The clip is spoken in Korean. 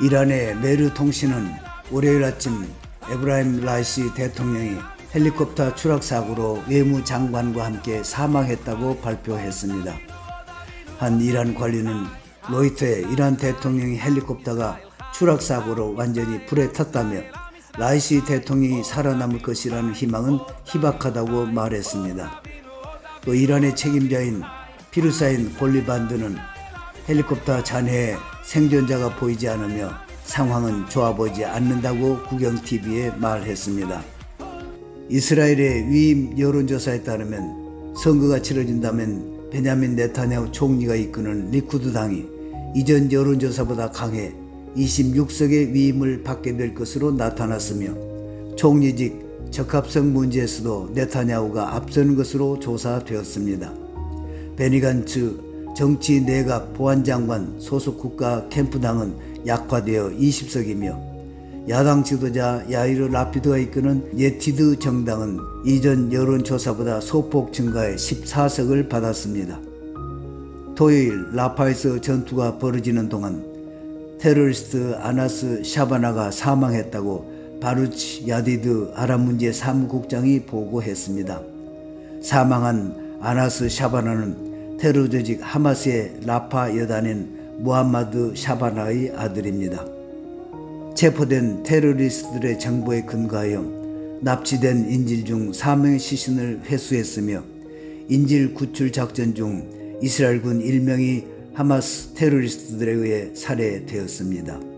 이란의 메르 통신은 월요일 아침 에브라임 라이시 대통령이 헬리콥터 추락 사고로 외무장관과 함께 사망했다고 발표했습니다. 한 이란 관리는 로이터에 이란 대통령의 헬리콥터가 추락 사고로 완전히 불에 탔다며 라이시 대통령이 살아남을 것이라는 희망은 희박하다고 말했습니다. 또 이란의 책임자인 피르사인 골리반드는 헬리콥터 잔해에 생존자가 보이지 않으며 상황은 좋아 보이지 않는다고 국영TV에 말했습니다. 이스라엘의 위임 여론조사에 따르면 선거가 치러진다면 베냐민 네타냐후 총리가 이끄는 리쿠드 당이 이전 여론조사보다 강해 26석의 위임을 받게 될 것으로 나타났으며 총리직 적합성 문제에서도 네타냐후가 앞서는 것으로 조사되었습니다. 베니간츠 정치 내각 보안장관 소속 국가 캠프당은 약화되어 20석이며 야당 지도자 야이르 라피드가 이끄는 예티드 정당은 이전 여론조사보다 소폭 증가해 14석을 받았습니다. 토요일 라파에서 전투가 벌어지는 동안 테러리스트 아나스 샤바나가 사망했다고 바루치 야디드 아랍 문제 사무국장이 보고했습니다. 사망한 아나스 샤바나는 테러 조직 하마스의 라파 여단인 무함마드 샤바나의 아들입니다. 체포된 테러리스트들의 정보에 근거하여 납치된 인질 중 4명의 시신을 회수했으며 인질 구출 작전 중 이스라엘군 1명이 하마스 테러리스트들에 의해 살해되었습니다.